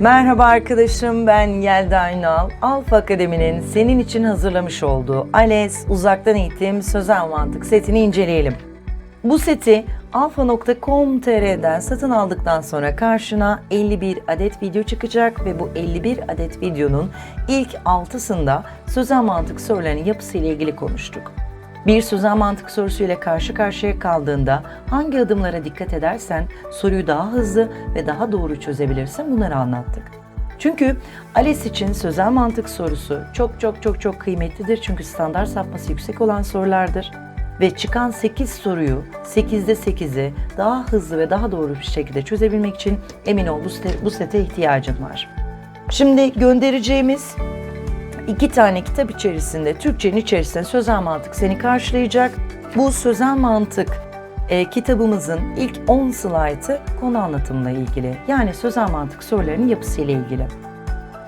Merhaba arkadaşım ben Yelda Ünal. Alfa Akademi'nin senin için hazırlamış olduğu ALES Uzaktan Eğitim Sözel Mantık setini inceleyelim. Bu seti alfa.com.tr'den satın aldıktan sonra karşına 51 adet video çıkacak ve bu 51 adet videonun ilk 6'sında sözel mantık sorularının yapısı ile ilgili konuştuk. Bir sözel mantık sorusuyla karşı karşıya kaldığında hangi adımlara dikkat edersen soruyu daha hızlı ve daha doğru çözebilirsin bunları anlattık. Çünkü ALES için sözel mantık sorusu çok çok çok çok kıymetlidir çünkü standart sapması yüksek olan sorulardır. Ve çıkan 8 soruyu 8'de 8'i daha hızlı ve daha doğru bir şekilde çözebilmek için emin ol bu sete, bu sete ihtiyacın var. Şimdi göndereceğimiz iki tane kitap içerisinde, Türkçenin içerisinde sözel mantık seni karşılayacak. Bu sözel mantık e, kitabımızın ilk 10 slaytı konu anlatımla ilgili. Yani sözel mantık sorularının yapısıyla ilgili.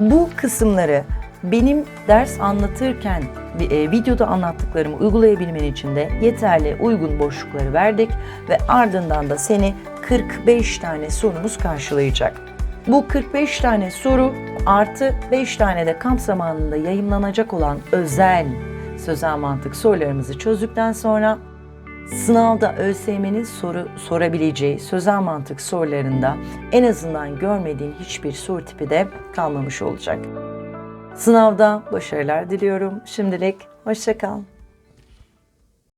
Bu kısımları benim ders anlatırken e, videoda anlattıklarımı uygulayabilmen için de yeterli uygun boşlukları verdik ve ardından da seni 45 tane sorumuz karşılayacak. Bu 45 tane soru artı 5 tane de kamp zamanında yayınlanacak olan özel sözel mantık sorularımızı çözdükten sonra sınavda ÖSYM'nin soru sorabileceği sözel mantık sorularında en azından görmediğin hiçbir soru tipi de kalmamış olacak. Sınavda başarılar diliyorum. Şimdilik hoşça kal.